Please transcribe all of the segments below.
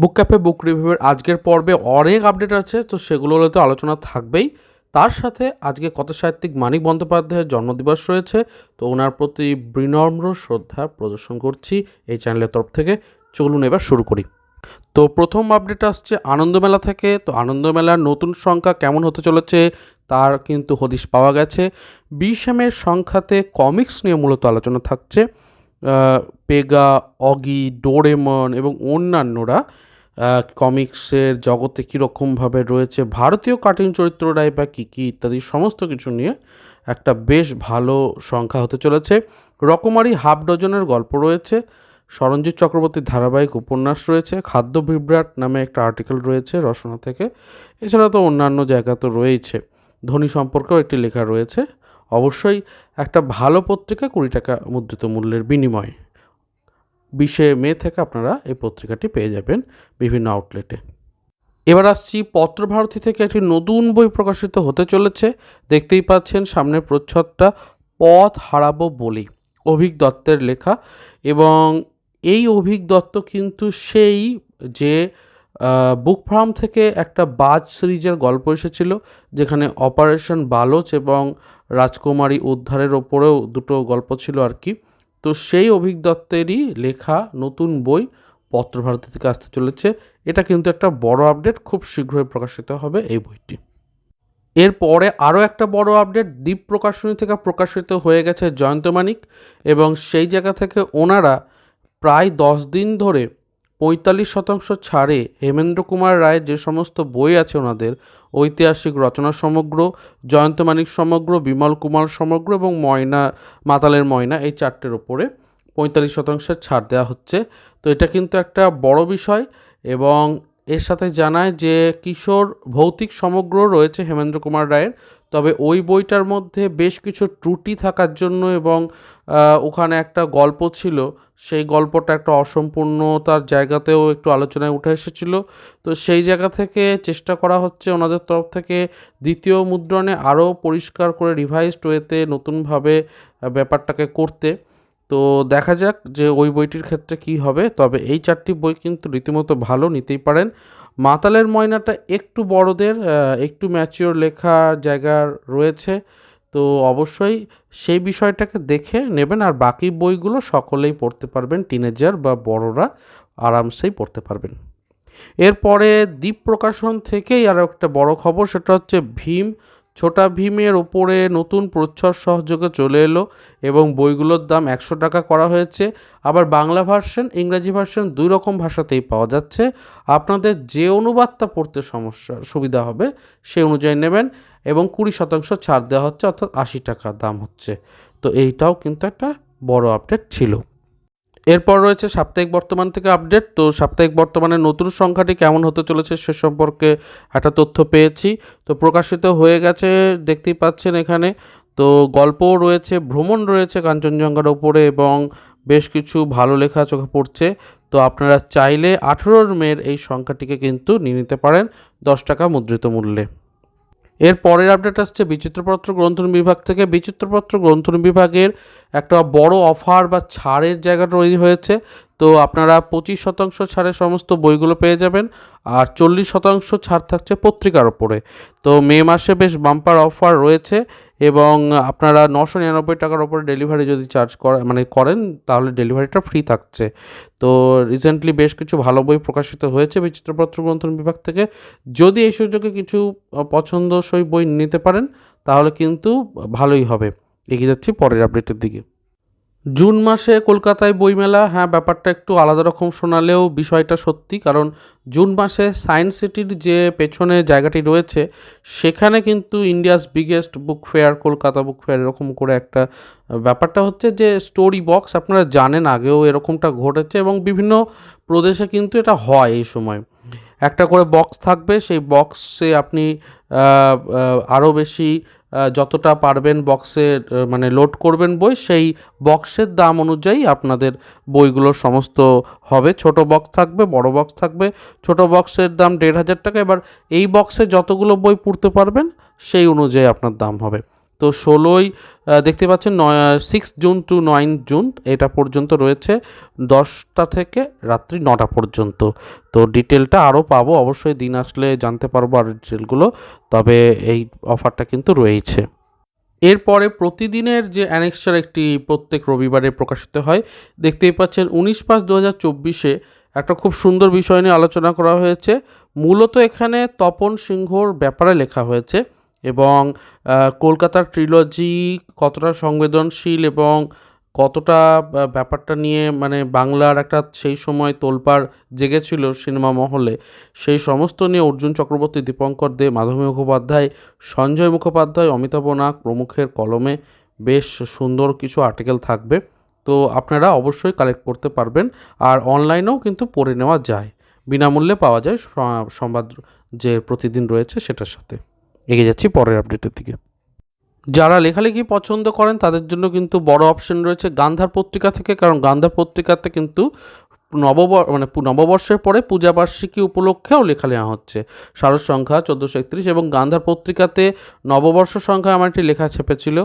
বুক cafe বুক রিভিউয়ের আজকের পর্বে অনেক আপডেট আছে, তো সেগুলো তো আলোচনা থাকবেই। তার সাথে আজকে কথা সাহিত্যিক মানিক বন্দ্যোপাধ্যায়ের জন্মদিবস রয়েছে, তো ওনার প্রতি বিনম্র শ্রদ্ধা প্রদর্শন করছি এই চ্যানেলের তরফ থেকে। চলুন এবার শুরু করি। তো প্রথম আপডেট আসছে আনন্দমেলা থেকে, তো আনন্দমেলার নতুন সংখ্যা কেমন হতে চলেছে তার কিন্তু হদিশ পাওয়া গেছে। বিশেমের সংখ্যাতে কমিক্স নিয়ে মূলত আলোচনা থাকছে পেগা অগি ডোরেমন এবং অন্যান্যরা কমিক্সের জগতে কীরকমভাবে রয়েছে, ভারতীয় কার্টুন চরিত্ররাই বা কী কী ইত্যাদি সমস্ত কিছু নিয়ে একটা বেশ ভালো সংখ্যা হতে চলেছে। রকমারি হাফ ডজনের গল্প রয়েছে সরঞ্জিৎ চক্রবর্তীর ধারাবাহিক উপন্যাস রয়েছে, খাদ্য বিভ্রাট নামে একটা আর্টিকেল রয়েছে রসনা থেকে, এছাড়া তো অন্যান্য জায়গা তো রয়েছে ধনী সম্পর্কেও একটি লেখা রয়েছে, অবশ্যই একটা ভালো পত্রিকা কুড়ি টাকা মুদ্রিত মূল্যের বিনিময়ে। বিশে মে থেকে আপনারা এই পত্রিকাটি পেয়ে যাবেন বিভিন্ন আউটলেটে এবার আসছি পত্রভারতী থেকে একটি নতুন বই প্রকাশিত হতে চলেছে। দেখতেই পাচ্ছেন সামনের প্রচ্ছদটা, পথ হারাবো বলি অভিক দত্তের লেখা। এবং এই অভিক দত্ত কিন্তু সেই যে বুক ফার্ম থেকে একটা বাজ সিরিজের গল্প এসেছিল, যেখানে অপারেশন বালোচ এবং রাজকুমারী উদ্ধারের ওপরেও দুটো গল্প ছিল আর কি। তো সেই অভিক দত্তেরই লেখা নতুন বই পত্রভারতী থেকে আসতে চলেছে। এটা কিন্তু একটা বড় আপডেট খুব শীঘ্রই প্রকাশিত হবে এই বইটি। এরপরে আরও একটা বড় আপডেট দ্বীপ প্রকাশনী থেকে প্রকাশিত হয়ে গেছে জয়ন্ত মানিক এবং সেই জায়গা থেকে ওনারা প্রায় দশ দিন ধরে পঁয়তাল্লিশ শতাংশ ছাড়ে হেমেন্দ্র কুমার রায়ের যে সমস্ত বই আছে ওনাদের, ঐতিহাসিক রচনা সমগ্র জয়ন্তমানিক সমগ্র, বিমল কুমার সমগ্র এবং ময়না, মাতালের ময়না, এই চারটের ওপরে পঁয়তাল্লিশ শতাংশের ছাড় দেওয়া হচ্ছে। তো এটা কিন্তু একটা বড় বিষয় এবং এর সাথে জানায় যে কিশোর ভৌতিক সমগ্র রয়েছে হেমেন্দ্র কুমার রায়ের, তবে ওই বইটার মধ্যে বেশ কিছু ত্রুটি থাকার জন্য এবং ওখানে একটা গল্প ছিল, সেই গল্পটা একটা অসম্পূর্ণতার জায়গাতেও একটু আলোচনায় উঠে এসেছিল। তো সেই জায়গা থেকে চেষ্টা করা হচ্ছে ওনাদের তরফ থেকে দ্বিতীয় মুদ্রণে আরও পরিষ্কার করে রিভাইজড ওয়েতে নতুনভাবে ব্যাপারটাকে করতে। তো দেখা যাক যে ওই বইটির ক্ষেত্রে কি হবে। তবে এই চারটি বই কিন্তু রীতিমতো ভালো নিতেই পারেন। মাতালের ময়নাটা একটু বড়দের একটু ম্যাচিওর লেখা জায়গা রয়েছে। তো অবশ্যই সেই বিষয়টাকে দেখে নেবেন আর বাকি বইগুলো সকলেই পড়তে পারবেন। টিনেজার বা বড়রা আরামসেই পড়তে পারবেন। এরপরে দ্বীপ প্রকাশন থেকেই আরও একটা বড় খবর, সেটা হচ্ছে ভীম ছোটা ভীমের ওপরে নতুন প্রচ্ছদ সহযোগে চলে এলো এবং বইগুলোর দাম একশো টাকা করা হয়েছে। আবার বাংলা ভার্সন, ইংরাজি ভার্সন দুই রকম ভাষাতেই পাওয়া যাচ্ছে। আপনাদের যে অনুবাদটা পড়তে সমস্যা, সুবিধা হবে সেই অনুযায়ী নেবেন এবং কুড়ি শতাংশ ছাড় দেওয়া হচ্ছে, অর্থাৎ আশি টাকা দাম হচ্ছে। তো এইটাও কিন্তু একটা বড় আপডেট ছিল। এরপর রয়েছে সাপ্তাহিক বর্তমান থেকে আপডেট তো সাপ্তাহিক বর্তমানের নতুন সংখ্যাটি কেমন হতে চলেছে সে সম্পর্কে একটা তথ্য পেয়েছি। তো প্রকাশিত হয়ে গেছে, দেখতেই পাচ্ছেন এখানে। তো গল্পও রয়েছে, ভ্রমণ রয়েছে কাঞ্চনজঙ্ঘার ওপরে এবং বেশ কিছু ভালো লেখা চোখে পড়ছে। তো আপনারা চাইলে আঠেরোর মেয়ের এই সংখ্যাটিকে কিন্তু নিয়ে নিতে পারেন, দশ টাকা মুদ্রিত মূল্যে। এর পরের আপডেট আসছে বিচিত্রপত্র গ্রন্থন বিভাগ থেকে। বিচিত্রপত্র গ্রন্থন বিভাগের একটা বড় অফার বা ছাড়ের জায়গা তৈরি হয়েছে। তো আপনারা পঁচিশ শতাংশ ছাড়ে সমস্ত বইগুলো পেয়ে যাবেন আর চল্লিশ শতাংশ ছাড় থাকছে পত্রিকার ওপরে তো মে মাসে বেশ বাম্পার অফার রয়েছে। এবং আপনারা নশো নিরানব্বই টাকার ওপরে ডেলিভারি যদি চার্জ করা মানে করেন, তাহলে ডেলিভারিটা ফ্রি থাকছে। তো রিসেন্টলি বেশ কিছু ভালো বই প্রকাশিত হয়েছে বিচিত্রপত্র গ্রন্থন বিভাগ থেকে। যদি এই সুযোগে কিছু পছন্দসই বই নিতে পারেন, তাহলে কিন্তু ভালোই হবে। এগিয়ে যাচ্ছি পরের আপডেটের দিকে। জুন মাসে কলকাতায় বইমেলা। হ্যাঁ ব্যাপারটা একটু আলাদা রকম শোনালেও বিষয়টা সত্যি, কারণ জুন মাসে সায়েন্স সিটির যে পেছনে জায়গাটি রয়েছে, সেখানে কিন্তু India's biggest book fair, Kolkata book fair এরকম করে একটা ব্যাপারটা হচ্ছে যে স্টোরি বক্স আপনারা জানেন আগেও এরকমটা ঘটেছে এবং বিভিন্ন প্রদেশে কিন্তু এটা হয় এই সময়। একটা করে বক্স থাকবে, সেই বক্সে আপনি আরও বেশি যতটা পারবেন বক্সে মানে লোড করবেন বই, সেই বক্সের দাম অনুযায়ী আপনাদের বইগুলোর সমস্ত হবে। ছোট বক্স থাকবে, বড় বক্স থাকবে। ছোট বক্সের দাম দেড় হাজার টাকা। এবার এই বক্সে যতগুলো বই পড়তে পারবেন, সেই অনুযায়ী আপনার দাম হবে। তো ষোলোই দেখতে পাচ্ছেন নয় six June two nine June এটা পর্যন্ত রয়েছে, দশটা থেকে রাত্রি নটা পর্যন্ত। তো ডিটেলটা আরও পাবো, অবশ্যই দিন আসলে জানতে পারব আর ডিটেলগুলো, তবে এই অফারটা কিন্তু রয়েছে। এরপরে প্রতিদিনের যে অ্যানেক্সচার একটি প্রত্যেক রবিবারে প্রকাশিত হয়, দেখতেই পাচ্ছেন উনিশ পাঁচ দু হাজার চব্বিশে একটা খুব সুন্দর বিষয় নিয়ে আলোচনা করা হয়েছে। মূলত এখানে তপন সিংহর ব্যাপারে লেখা হয়েছে এবং কলকাতার ট্রিলজি কতটা সংবেদনশীল এবং কতটা ব্যাপারটা নিয়ে মানে বাংলার একটা সেই সময় তোলপাড় জেগেছিল সিনেমা মহলে, সেই সমস্ত নিয়ে অর্জুন চক্রবর্তী, দীপঙ্কর দে, মাধবী মুখোপাধ্যায়, সঞ্জয় মুখোপাধ্যায়, অমিতাভ নাগ প্রমুখের কলমে বেশ সুন্দর কিছু আর্টিকেল থাকবে। তো আপনারা অবশ্যই কালেক্ট করতে পারবেন আর অনলাইনেও কিন্তু পড়ে নেওয়া যায়। বিনামূল্যে পাওয়া যায় সংবাদ যে প্রতিদিন রয়েছে সেটার সাথে। এগিয়ে যাচ্ছি পরের আপডেটের দিকে। যারা লেখালেখি পছন্দ করেন, তাদের জন্য কিন্তু বড় অপশন রয়েছে গান্ধার পত্রিকা থেকে, কারণ গান্ধার পত্রিকাতে কিন্তু নববর মানে নববর্ষের পরে পূজাবার্ষিকী উপলক্ষেও লেখা নেওয়া হচ্ছে। শারদ সংখ্যা চোদ্দোশো একত্রিশ এবং গান্ধার পত্রিকাতে নববর্ষ সংখ্যা আমার একটি লেখা ছেপেছিল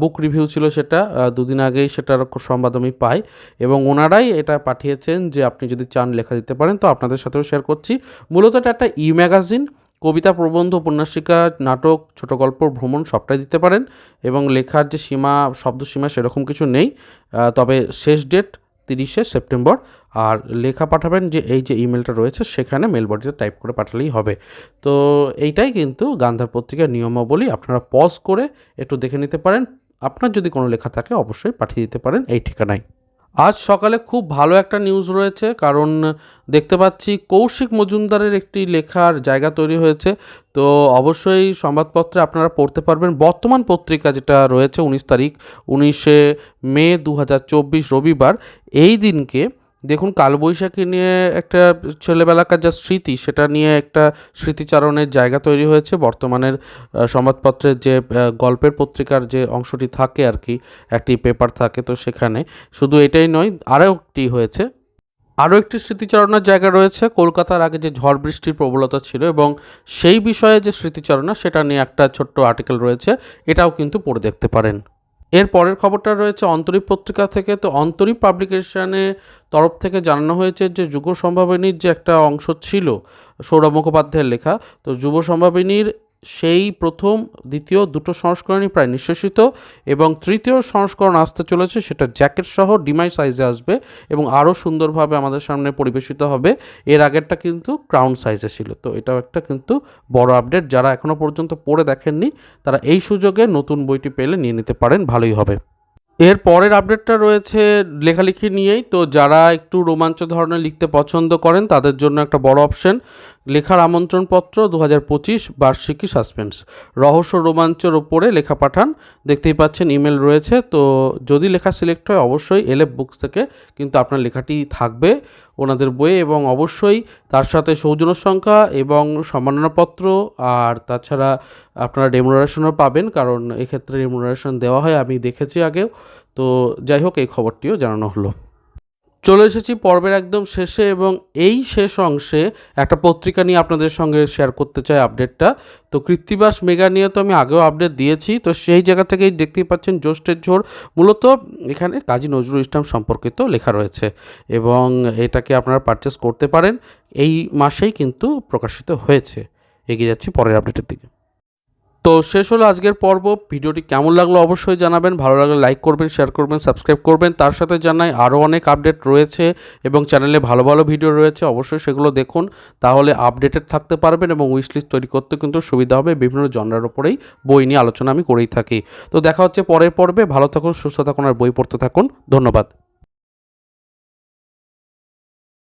বুক রিভিউ ছিল সেটা দুদিন আগেই সেটার সংবাদ আমি পাই এবং ওনারাই এটা পাঠিয়েছেন যে আপনি যদি চান লেখা দিতে পারেন, তো আপনাদের সাথেও শেয়ার করছি। মূলত এটা একটা ই ম্যাগাজিন কবিতা, প্রবন্ধ, উপন্যাসিকা, নাটক ছোট গল্প ভ্রমণ সবটাই দিতে পারেন এবং লেখার যে সীমা, শব্দ সীমা সেরকম কিছু নেই। তবে শেষ ডেট তিরিশে সেপ্টেম্বর আর লেখা পাঠাবেন যে এই যে ইমেলটা রয়েছে সেখানে মেল বডিতে টাইপ করে পাঠালেই হবে। তো এইটাই কিন্তু গান্ধার পত্রিকার নিয়মাবলী। আপনারা পজ করে একটু দেখে নিতে পারেন। আপনার যদি কোনো লেখা থাকে অবশ্যই পাঠিয়ে দিতে পারেন এই ঠিকানায়। আজ সকালে খুব ভালো একটা নিউজ রয়েছে, কারণ দেখতে পাচ্ছি কৌশিক মজুমদারের একটি লেখার জায়গা তৈরি হয়েছে। তো অবশ্যই সংবাদপত্রে আপনারা পড়তে পারবেন। বর্তমান পত্রিকা যেটা রয়েছে উনিশ তারিখ, উনিশে মে দু হাজার চব্বিশ রবিবার, এই দিনকে দেখুন, কালবৈশাখী নিয়ে একটা ছেলেবেলাকার যা স্মৃতি, সেটা নিয়ে একটা স্মৃতিচারণের জায়গা তৈরি হয়েছে। বর্তমানের সংবাদপত্রের যে গল্পের পত্রিকার যে অংশটি থাকে আর কি, একটি পেপার থাকে তো সেখানে। শুধু এটাই নয়, আরও একটি হয়েছে। আরও একটি স্মৃতিচারণার জায়গা রয়েছে, কলকাতার আগে যে ঝড় বৃষ্টির প্রবলতা ছিল এবং সেই বিষয়ে যে স্মৃতিচারণা, সেটা নিয়ে একটা ছোট্ট আর্টিকেল রয়েছে, এটাও কিন্তু পড়ে দেখতে পারেন। এর পরের খবরটা রয়েছে, অন্তরীপ পত্রিকা থেকে। তো অন্তরীপ পাবলিকেশনে তরফ থেকে জানানো হয়েছে যে, যুব সম্ভাবিনীর যে একটা অংশ ছিল সৌরভ মুখোপাধ্যায়ের লেখা, তো যুব সম্ভাবনীর সেই প্রথম, দ্বিতীয় দুটো সংস্করণই প্রায় নিঃশেষিত এবং তৃতীয় সংস্করণ আসতে চলেছে, সেটা জ্যাকেট সহ ডিমাই সাইজে আসবে এবং আরও সুন্দরভাবে আমাদের সামনে পরিবেশিত হবে। এর আগেরটা কিন্তু ক্রাউন সাইজে ছিল। তো এটাও একটা কিন্তু বড় আপডেট। যারা এখনও পর্যন্ত পড়ে দেখেননি, তারা এই সুযোগে নতুন বইটি পেলে নিয়ে নিতে পারেন, ভালোই হবে। এর পরের আপডেটটা রয়েছে লেখালেখি নিয়েই। তো যারা একটু রোমাঞ্চ ধরনের লিখতে পছন্দ করেন, তাদের জন্য একটা বড় অপশন লেখার আমন্ত্রণপত্র দু হাজার পঁচিশ বার্ষিকী সাসপেন্স রহস্য রোমাঞ্চের ওপরে লেখা পাঠান। দেখতেই পাচ্ছেন ইমেল রয়েছে। তো যদি লেখা সিলেক্ট হয়, অবশ্যই এলএফ বুকস থেকে কিন্তু আপনার লেখাটি থাকবে। ওনাদের বইয়ে এবং অবশ্যই তার সাথে সৌজন্য সংখ্যা এবং সম্মাননাপত্র আর তাছাড়া আপনারা রেমুনারেশনও পাবেন, কারণ এক্ষেত্রে রেমুনারেশন দেওয়া হয়, আমি দেখেছি আগেও। তো যাই হোক, এই খবরটিও জানানো হলো। চলে এসেছি পর্বের একদম শেষে এবং এই শেষ অংশে একটা পত্রিকা নিয়ে আপনাদের সঙ্গে শেয়ার করতে চাই আপডেটটা তো কৃত্তিবাস মেগা নিয়ে তো আমি আগেও আপডেট দিয়েছি, তো সেই জায়গা থেকেই দেখতেই পাচ্ছেন জ্যৈষ্ঠের ঝোড় মূলত এখানে কাজী নজরুল ইসলাম সম্পর্কিত লেখা রয়েছে এবং এটাকে আপনারা পারচেস করতে পারেন। এই মাসেই কিন্তু প্রকাশিত হয়েছে। এগিয়ে যাচ্ছি পরের আপডেটের দিকে। তো শেষ হলো আজকের পর্ব। ভিডিওটি কেমন লাগল অবশ্যই জানাবেন। ভালো লাগলে লাইক করবেন শেয়ার করবেন সাবস্ক্রাইব করবেন। তার সাথে জানাই আরও অনেক আপডেট রয়েছে এবং চ্যানেলে ভালো ভালো ভিডিও রয়েছে, অবশ্যই সেগুলো দেখুন। তাহলে আপডেটেড থাকতে পারবেন এবং উইশ তৈরি করতে কিন্তু সুবিধা হবে। বিভিন্ন জনরার ওপরেই বই নিয়ে আলোচনা আমি করেই থাকি। তো দেখা হচ্ছে পরের পর্বে। ভালো থাকুন, সুস্থ থাকুন আর বই পড়তে থাকুন। ধন্যবাদ।